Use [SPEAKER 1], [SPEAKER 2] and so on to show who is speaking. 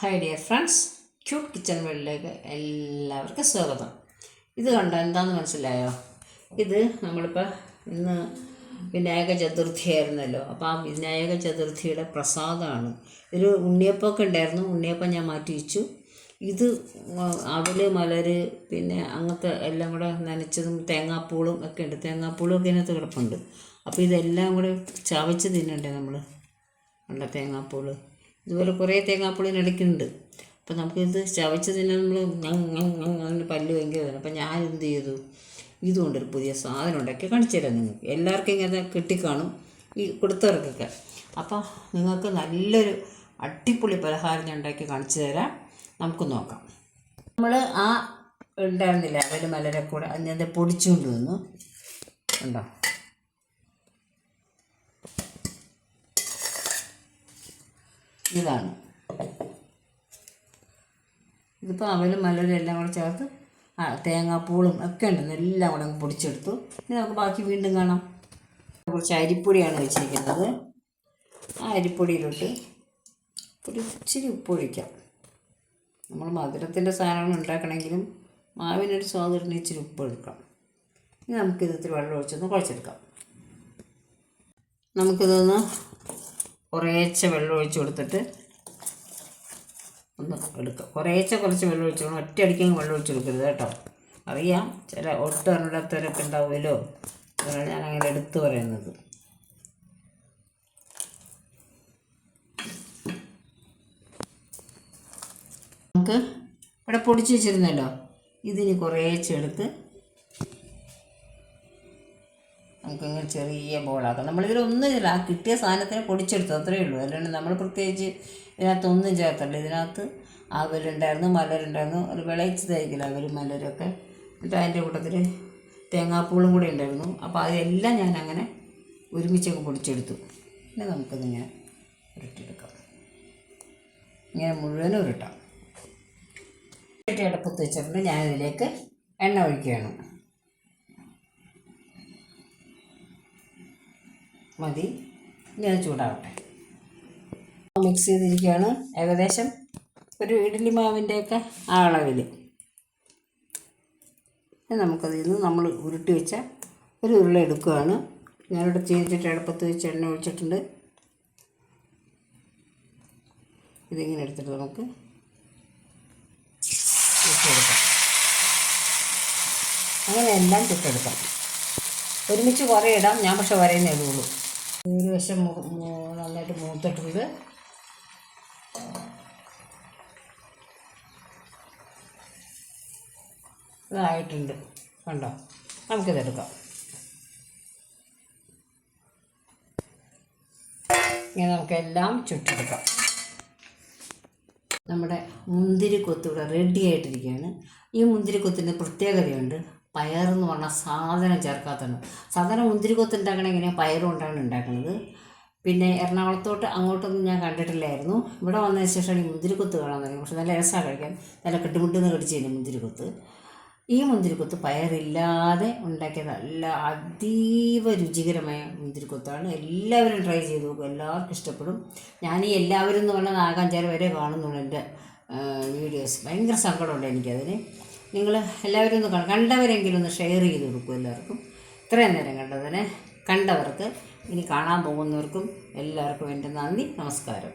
[SPEAKER 1] Hi dear friends cute kitchen വേൾഡിലേക്ക് എല്ലാവർക്കും സ്വാഗതം. ഇത് കണ്ടോ എന്താന്ന് മനസ്സിലായോ? ഇത് നമ്മളിപ്പോൾ ഇന്ന് വിനായക ചതുർത്ഥി ആയിരുന്നല്ലോ അപ്പോൾ ആ വിനായക ചതുർത്ഥിയുടെ പ്രസാദമാണ് ഒരു ഉണ്ണിയപ്പമൊക്കെ ഉണ്ടായിരുന്നു. ഉണ്ണിയപ്പം ഞാൻ മാറ്റി വെച്ചു. ഇത് അവൽ മലര് പിന്നെ അങ്ങനത്തെ എല്ലാം കൂടെ നനച്ചതും തേങ്ങാപ്പൂളും ഒക്കെ ഉണ്ട്. തേങ്ങാപ്പൂളും ഒക്കെ ഇതിനകത്ത് കിടപ്പുണ്ട്. അപ്പോൾ ഇതെല്ലാം കൂടെ ചവച്ച് തിന്നണ്ടേ നമ്മൾ ഉണ്ട തേങ്ങാപ്പൂൾ? ഇതുപോലെ കുറേ തേങ്ങാപ്പുളി ഇടയ്ക്കുന്നുണ്ട് അപ്പം നമുക്കിത് ചവച്ച് തന്നെ നമ്മൾ അങ്ങനെ പല്ല് ഭയങ്കര വരും അപ്പം ഞാൻ എന്ത് ചെയ്തു? ഇതുകൊണ്ടൊരു പുതിയ സാധനം ഉണ്ടാക്കി കാണിച്ചു തരാം നിങ്ങൾക്ക്. എല്ലാവർക്കും ഇങ്ങനെ കിട്ടിക്കാണും. ഈ കൊടുത്തവർക്കൊക്കെ. അപ്പോൾ നിങ്ങൾക്ക് നല്ലൊരു അടിപൊളി പലഹാരം ഞാൻ ഉണ്ടാക്കി കാണിച്ചു തരാം. നമുക്ക് നോക്കാം. നമ്മൾ ആ ഉണ്ടായിരുന്നില്ല അവർ മലരെ കൂടെ അതിന്റെ പൊടിച്ചുകൊണ്ട് വന്നു. ഉണ്ടോ ഇതാണ്. ഇതിപ്പോൾ അവലും മലരും എല്ലാം കൂടെ ചേർത്ത് തേങ്ങാപ്പൂളും ഒക്കെ ഉണ്ടെന്ന് എല്ലാം കൂടെ പൊടിച്ചെടുത്തു. ഇനി നമുക്ക് ബാക്കി വീണ്ടും കാണാം. കുറച്ച് അരിപ്പൊടിയാണ് വെച്ചിരിക്കുന്നത്. ആ അരിപ്പൊടിയിലോട്ട് ഒരു ഇച്ചിരി ഉപ്പ് ഒഴിക്കാം. നമ്മൾ മധുരത്തിന്റെ സാധനങ്ങൾ ഉണ്ടാക്കണമെങ്കിലും മാവിനൊരു സ്വാദുവിന് ഇച്ചിരി ഉപ്പ് എടുക്കാം ഇനി നമുക്കിത് ഇത്തിരി വെള്ളം ഒഴിച്ചൊന്ന് കുഴച്ചെടുക്കാം. നമുക്കിതൊന്ന് കുറേശ്ശെ വെള്ളം ഒഴിച്ച് കൊടുത്തിട്ട് ഒന്ന് എടുക്കാം. കുറേശ്ശെ കുറച്ച് വെള്ളം ഒഴിച്ച് കൊടുക്കണം. ഒറ്റയടിക്കും വെള്ളം ഒഴിച്ച് കൊടുക്കരുത് കേട്ടോ. അറിയാം ചില ഒട്ടും അറിഞ്ഞിടത്തവരൊക്കെ ഉണ്ടാവുമല്ലോ. അതാണ് ഞാൻ അങ്ങനെ എടുത്തു പറയുന്നത്. നമുക്ക് ഇവിടെ പൊടിച്ച് വെച്ചിരുന്നല്ലോ. ഇതിന് കുറേശ്ശെ എടുത്ത് നമുക്കിങ്ങനെ ചെറിയ ബോളാക്കാം. നമ്മളിതിലൊന്നും ഇല്ല ആ കിട്ടിയ സാധനത്തിന് പൊടിച്ചെടുത്തു അത്രയേ ഉള്ളൂ. അല്ലാണ്ട് നമ്മൾ പ്രത്യേകിച്ച് ഇതിനകത്തൊന്നും ചേർത്തല്ല ഇതിനകത്ത് അവലുണ്ടായിരുന്നു മലരുണ്ടായിരുന്നു ഒരു വിളയിച്ച് തയ്ക്കില്ല അവരും മലരൊക്കെ എന്നിട്ട് അതിന്റെ കൂട്ടത്തിൽ തേങ്ങാപ്പൂളും കൂടി ഉണ്ടായിരുന്നു. അപ്പോൾ അതെല്ലാം ഞാൻ അങ്ങനെ ഒരുമിച്ചൊക്കെ പൊടിച്ചെടുത്തു. പിന്നെ നമുക്കതിങ്ങനെ ഉരുട്ടിയെടുക്കാം. ഇങ്ങനെ മുഴുവനും ഉരുട്ടാം. അടുപ്പത്ത് വെച്ചിട്ടുണ്ട് ഞാനിതിലേക്ക് എണ്ണ ഒഴിക്കുകയാണ്. മതി. ഇനി അത് ചൂടാവട്ടെ. മിക്സ് ചെയ്തിരിക്കുകയാണ്. ഏകദേശം ഒരു ഇഡ്ഡലി മാവിന്റെയൊക്കെ ആ അളവിൽ നമുക്കതിൽ നിന്ന് നമ്മൾ ഉരുട്ടി വെച്ച ഒരു ഉരുള എടുക്കുകയാണ്. ഞാനിവിടെ ചീനിച്ചിട്ട് അടുപ്പത്ത് വെച്ച് എണ്ണ ഒഴിച്ചിട്ടുണ്ട്. ഇതിങ്ങനെ എടുത്തിട്ട് നമുക്ക് അങ്ങനെ എല്ലാം ചുട്ടെടുക്കാം. ഒരുമിച്ച് കുറേ ഇടാം. ഞാൻ പക്ഷെ വരയുന്നേ ഉള്ളൂ. ഒരു വശം നന്നായിട്ട് മൂത്തിട്ടുണ്ട്. ഇതായിട്ടുണ്ട്. കണ്ടോ? നമുക്കിതെടുക്കാം. ഇങ്ങനെ നമുക്കെല്ലാം ചുട്ടെടുക്കാം. നമ്മുടെ മുന്തിരി കൊത്തുകൂടെ റെഡി ആയിട്ടിരിക്കുകയാണ് ഈ മുന്തിരി കൊത്തിന്റെ പ്രത്യേകതയുണ്ട്. പയറെന്ന് പറഞ്ഞാൽ സാധനം ചേർക്കാത്തതാണ്. സാധാരണ മുന്തിരിക്കൊത്ത് ഉണ്ടാക്കണ എങ്ങനെയാണ് പയറും കൊണ്ടാണ് ഉണ്ടാക്കുന്നത്. പിന്നെ എറണാകുളത്തോട്ട് അങ്ങോട്ടൊന്നും ഞാൻ കണ്ടിട്ടില്ലായിരുന്നു. ഇവിടെ വന്നതിന് ശേഷമാണ് ഈ മുന്തിരിക്കൊത്ത് കാണാൻ തുടങ്ങി പക്ഷെ നല്ല രസമാണ് കഴിക്കാൻ. നല്ല കെട്ടുമുട്ടെന്ന് കടിച്ച് കഴിഞ്ഞു മുന്തിരിക്കൊത്ത് ഈ മുന്തിരിക്കൊത്ത് പയറില്ലാതെ ഉണ്ടാക്കിയ നല്ല അതീവ രുചികരമായ മുന്തിരിക്കൊത്താണ് എല്ലാവരും ട്രൈ ചെയ്ത് നോക്കും. എല്ലാവർക്കും ഇഷ്ടപ്പെടും. ഞാൻ ഈ എല്ലാവരും എന്ന് പറഞ്ഞാൽ നാഗാഞ്ചാറ് വരെ കാണുന്നുള്ളൂ എന്റെ വീഡിയോസ്. ഭയങ്കര സങ്കടമുണ്ട് എനിക്കതിന്. നിങ്ങൾ എല്ലാവരും ഒന്ന് കണ്ടവരെങ്കിലും ഒന്ന് ഷെയർ ചെയ്ത് കൊടുക്കും എല്ലാവർക്കും. ഇത്രയും നേരം കണ്ടതിനെ കണ്ടവർക്ക് ഇനി കാണാൻ പോകുന്നവർക്കും എല്ലാവർക്കും എന്റെ നന്ദി നമസ്കാരം.